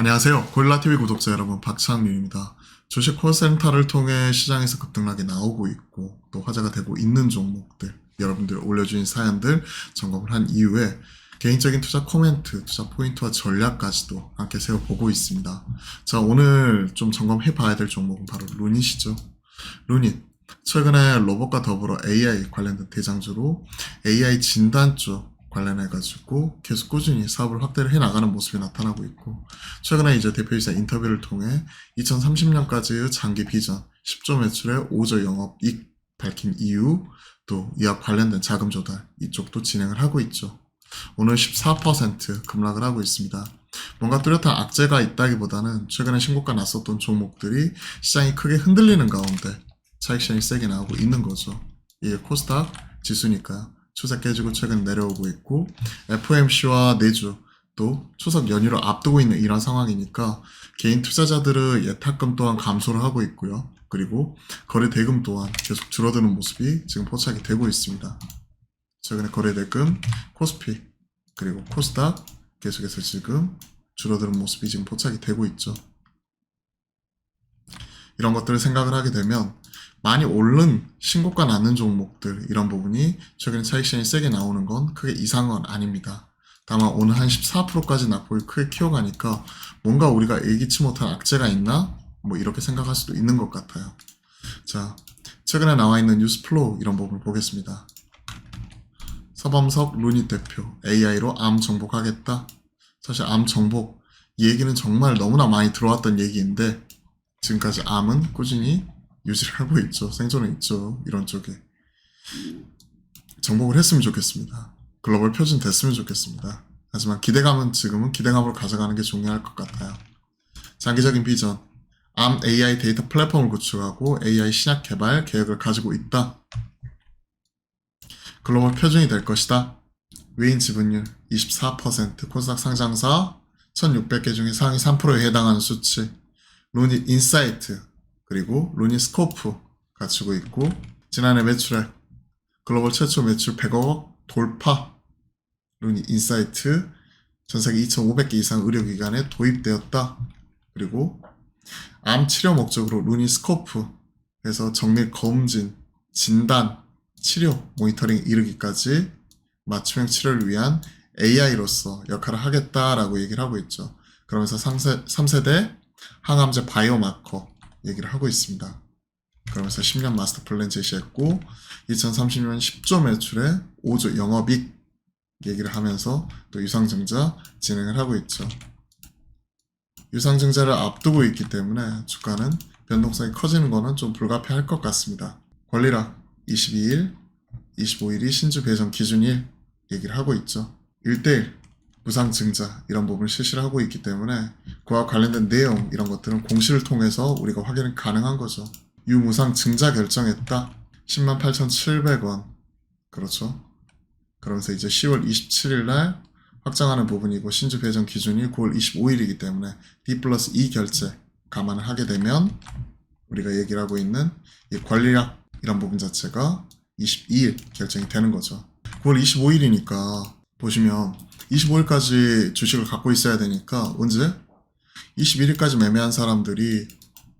안녕하세요. 고릴라TV 구독자 여러분, 박창민입니다. 주식 콜센터를 통해 시장에서 급등락이 나오고 있고, 또 화제가 되고 있는 종목들, 여러분들 올려주신 사연들 점검을 한 이후에 개인적인 투자 코멘트, 투자 포인트와 전략까지도 함께 세워보고 있습니다. 자, 오늘 좀 점검해 봐야 될 종목은 바로 루닛이죠. 루닛. 최근에 로봇과 더불어 AI 관련된 대장주로 AI 진단 쪽 관련해가지고 계속 꾸준히 사업을 확대를 해 나가는 모습이 나타나고 있고 최근에 이제 대표이사 인터뷰를 통해 2030년까지의 장기 비전 10조 매출에 5조 영업이익 밝힌 이유 또 이와 관련된 자금 조달 이쪽도 진행을 하고 있죠. 오늘 14% 급락을 하고 있습니다. 뭔가 뚜렷한 악재가 있다기보다는 최근에 신고가 났었던 종목들이 시장이 크게 흔들리는 가운데 차익 시장이 세게 나오고 있는 거죠. 이게 코스닥 지수니까요. 추세 깨지고 최근 내려오고 있고 FOMC와 내주 또 추석 연휴를 앞두고 있는 이런 상황이니까 개인 투자자들의 예탁금 또한 감소를 하고 있고요. 그리고 거래 대금 또한 계속 줄어드는 모습이 지금 포착이 되고 있습니다. 최근에 거래 대금 코스피 그리고 코스닥 계속해서 지금 줄어드는 모습이 지금 포착이 되고 있죠. 이런 것들을 생각을 하게 되면 많이 오른 신고가 나는 종목들 이런 부분이 최근에 차익 시장이 세게 나오는 건 크게 이상한 건 아닙니다. 다만 오늘 한 14%까지 낙폭이 크게 키워가니까 뭔가 우리가 예기치 못한 악재가 있나? 뭐 이렇게 생각할 수도 있는 것 같아요. 자, 최근에 나와 있는 뉴스 플로우 이런 부분을 보겠습니다. 서범석 루니 대표 AI로 암 정복하겠다. 사실 암 정복 이 얘기는 정말 너무나 많이 들어왔던 얘기인데 지금까지 암은 꾸준히 유지를 하고 있죠. 생존은 있죠. 이런 쪽에. 정복을 했으면 좋겠습니다. 글로벌 표준 됐으면 좋겠습니다. 하지만 기대감은 지금은 기대감으로 가져가는 게 중요할 것 같아요. 장기적인 비전. 암 AI 데이터 플랫폼을 구축하고 AI 신약 개발 계획을 가지고 있다. 글로벌 표준이 될 것이다. 외인 지분율 24%, 코스닥 상장사 1600개 중에 상위 3%에 해당하는 수치. 루닛 인사이트 그리고 루닛 스코프 갖추고 있고 지난해 매출액 글로벌 최초 매출 100억 돌파 루닛 인사이트 전 세계 2,500개 이상 의료기관에 도입되었다. 그리고 암 치료 목적으로 루닛 스코프 해서 정밀 검진, 진단, 치료, 모니터링 이르기까지 맞춤형 치료를 위한 AI로서 역할을 하겠다라고 얘기를 하고 있죠. 그러면서 3세, 3세대 항암제 바이오마커 얘기를 하고 있습니다. 그러면서 10년 마스터 플랜 제시했고 2030년 10조 매출에 5조 영업이익 얘기를 하면서 또 유상증자 진행을 하고 있죠. 유상증자를 앞두고 있기 때문에 주가는 변동성이 커지는 것은 좀 불가피할 것 같습니다. 권리락 22일, 25일이 신주 배정 기준일 얘기를 하고 있죠. 1대1 무상증자 이런 부분을 실시를 하고 있기 때문에 그와 관련된 내용 이런 것들은 공시를 통해서 우리가 확인은 가능한 거죠. 유무상 증자 결정했다. 108,700원. 그렇죠. 그러면서 이제 10월 27일 날 확정하는 부분이고 신주 배정 기준이 9월 25일이기 때문에 D 플러스 2 결제 감안을 하게 되면 우리가 얘기를 하고 있는 이 관리약 이런 부분 자체가 22일 결정이 되는 거죠. 9월 25일이니까 보시면 25일까지 주식을 갖고 있어야 되니까 언제? 21일까지 매매한 사람들이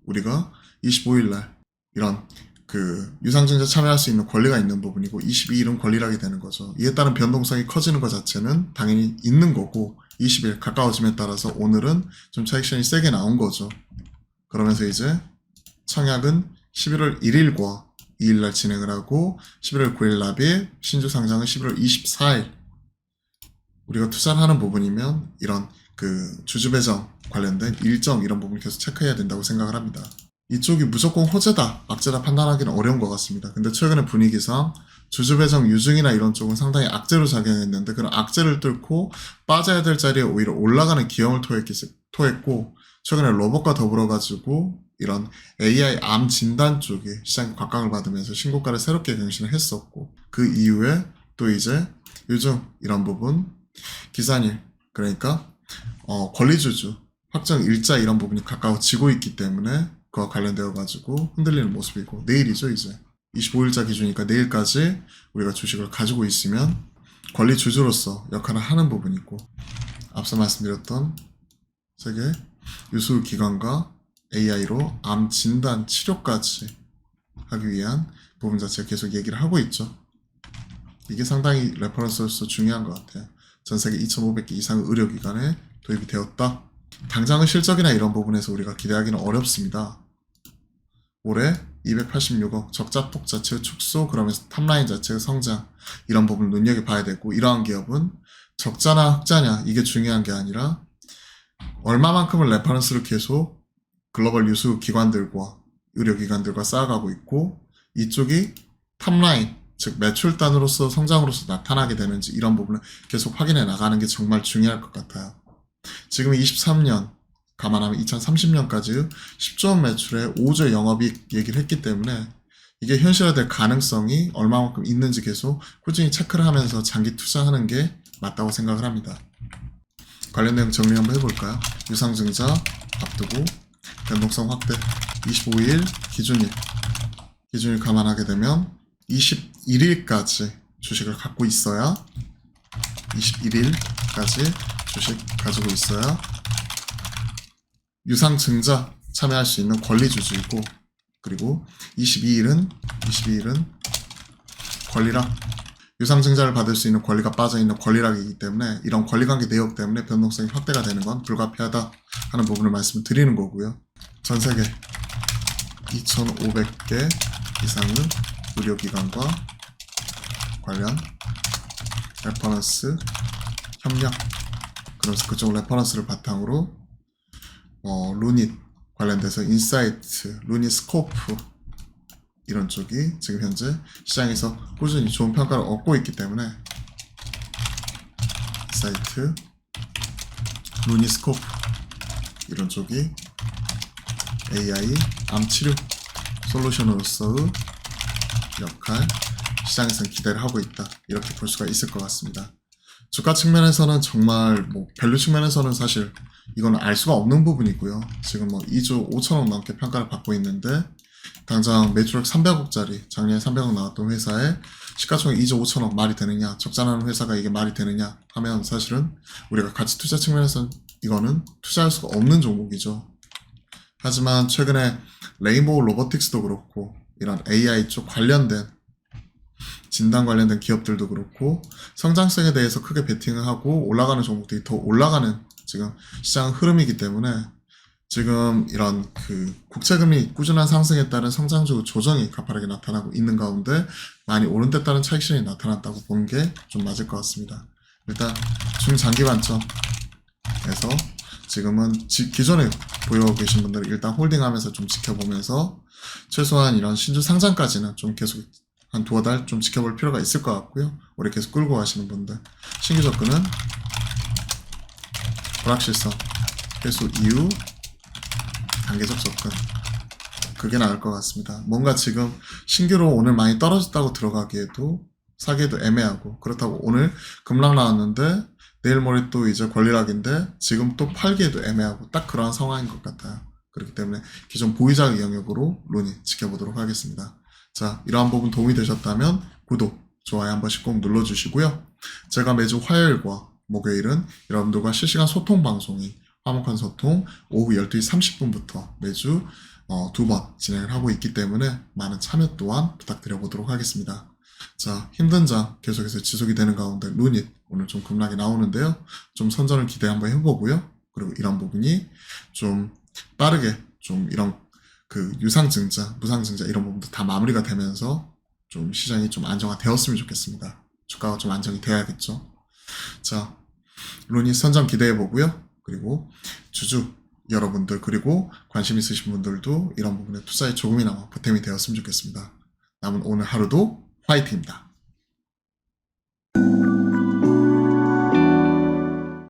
우리가 25일날 이런 그 유상증자 참여할 수 있는 권리가 있는 부분이고 22일은 권리락이 되는 거죠. 이에 따른 변동성이 커지는 것 자체는 당연히 있는 거고 20일 가까워짐에 따라서 오늘은 좀 차익션이 세게 나온 거죠. 그러면서 이제 청약은 11월 1일과 2일날 진행을 하고 11월 9일 납입, 신주 상장은 11월 24일 우리가 투자를 하는 부분이면 이런 그 주주 배정 관련된 일정 이런 부분을 계속 체크해야 된다고 생각을 합니다. 이쪽이 무조건 호재다, 악재다 판단하기는 어려운 것 같습니다. 근데 최근의 분위기상 주주 배정 유증이나 이런 쪽은 상당히 악재로 작용했는데 그런 악재를 뚫고 빠져야 될 자리에 오히려 올라가는 기형을 토했고 최근에 로봇과 더불어 가지고 이런 AI 암 진단 쪽에 시장이 곽강을 받으면서 신고가를 새롭게 경신을 했었고 그 이후에 또 이제 요즘 이런 부분 기산일 그러니까 어, 권리주주 확정 일자 이런 부분이 가까워지고 있기 때문에 그와 관련되어 가지고 흔들리는 모습이고 내일이죠 이제 25일자 기준이니까 내일까지 우리가 주식을 가지고 있으면 권리 주주로서 역할을 하는 부분이고 앞서 말씀드렸던 세계 유수 기관과 AI로 암 진단 치료까지 하기 위한 부분 자체가 계속 얘기를 하고 있죠. 이게 상당히 레퍼런스로서 중요한 것 같아요. 전 세계 2,500개 이상의 의료기관에 도입이 되었다. 당장의 실적이나 이런 부분에서 우리가 기대하기는 어렵습니다. 올해 286억 적자폭 자체의 축소 그러면서 탑라인 자체의 성장 이런 부분을 눈여겨봐야 되고 이러한 기업은 적자나 흑자냐 이게 중요한 게 아니라 얼마만큼을 레퍼런스를 계속 글로벌 유수 기관들과 의료기관들과 쌓아가고 있고 이쪽이 탑라인 즉 매출 단으로서 성장으로서 나타나게 되는지 이런 부분을 계속 확인해 나가는 게 정말 중요할 것 같아요. 지금 23년 감안하면 2030년까지 10조 원 매출에 5조 영업이익 얘기를 했기 때문에 이게 현실화될 가능성이 얼마만큼 있는지 계속 꾸준히 체크를 하면서 장기 투자하는 게 맞다고 생각을 합니다. 관련 내용 정리 한번 해볼까요? 유상증자 앞두고 변동성 확대 25일 기준일 기준일 감안하게 되면 21일까지 주식을 갖고 있어야 21일까지 주식 가지고 있어야 유상증자 참여할 수 있는 권리주주이고 그리고 22일은 22일은 권리락 유상증자를 받을 수 있는 권리가 빠져 있는 권리락이기 때문에 이런 권리관계 내역 때문에 변동성이 확대가 되는 건 불가피하다 하는 부분을 말씀을 드리는 거고요. 전 세계 2,500개 이상의 의료기관과 관련 레퍼런스 협력 그래서 그쪽 레퍼런스를 바탕으로 어, 루닛 관련돼서 인사이트, 루닛 스코프 이런 쪽이 지금 현재 시장에서 꾸준히 좋은 평가를 얻고 있기 때문에 인사이트, 루닛 스코프 이런 쪽이 AI 암 치료 솔루션으로서의 역할 시장에서는 기대를 하고 있다 이렇게 볼 수가 있을 것 같습니다. 주가 측면에서는 정말 뭐 밸류 측면에서는 사실 이거는 알 수가 없는 부분이고요. 지금 뭐 2조 5천억 넘게 평가를 받고 있는데 당장 매출액 300억짜리 작년에 300억 나왔던 회사에 시가총액 2조 5천억 말이 되느냐 적자나는 회사가 이게 말이 되느냐 하면 사실은 우리가 가치 투자 측면에서는 이거는 투자할 수가 없는 종목이죠. 하지만 최근에 레인보우 로보틱스도 그렇고 이런 AI 쪽 관련된 진단 관련된 기업들도 그렇고 성장성에 대해서 크게 베팅을 하고 올라가는 종목들이 더 올라가는 지금 시장 흐름이기 때문에 지금 이런 그 국채금리 꾸준한 상승에 따른 성장적 조정이 가파르게 나타나고 있는 가운데 많이 오른 데 따른 차익실이 나타났다고 보는 게 좀 맞을 것 같습니다. 일단 중장기 관점에서 지금은 지- 기존에 보유하고 계신 분들은 일단 홀딩하면서 좀 지켜보면서 최소한 이런 신주 상장까지는 좀 계속 한 두어 달 좀 지켜볼 필요가 있을 것 같고요. 오래 계속 끌고 가시는 분들 신규 접근은 불확실성 해소 이후 단계적 접근 그게 나을 것 같습니다. 뭔가 지금 신규로 오늘 많이 떨어졌다고 들어가기에도 사기에도 애매하고 그렇다고 오늘 급락 나왔는데 내일 모레 또 이제 권리락인데 지금 또 팔기에도 애매하고 딱 그러한 상황인 것 같아요. 그렇기 때문에 기존 보유자의 영역으로 론이 지켜보도록 하겠습니다. 자, 이러한 부분 도움이 되셨다면 구독, 좋아요 한 번씩 꼭 눌러주시고요. 제가 매주 화요일과 목요일은 여러분들과 실시간 소통 방송이 화목한 소통 오후 12시 30분부터 매주 어, 두 번 진행을 하고 있기 때문에 많은 참여 또한 부탁드려보도록 하겠습니다. 자, 힘든 장 계속해서 지속이 되는 가운데 루닛 오늘 좀 급락이 나오는데요. 좀 선전을 기대 한번 해보고요. 그리고 이런 부분이 좀 빠르게 좀 이런 그 유상증자, 무상증자 이런 부분도 다 마무리가 되면서 좀 시장이 좀 안정화되었으면 좋겠습니다. 주가가 좀 안정이 돼야겠죠. 자, 루닛 선점 기대해 보고요. 그리고 주주 여러분들 그리고 관심 있으신 분들도 이런 부분에 투자에 조금이나마 보탬이 되었으면 좋겠습니다. 남은 오늘 하루도 화이팅입니다.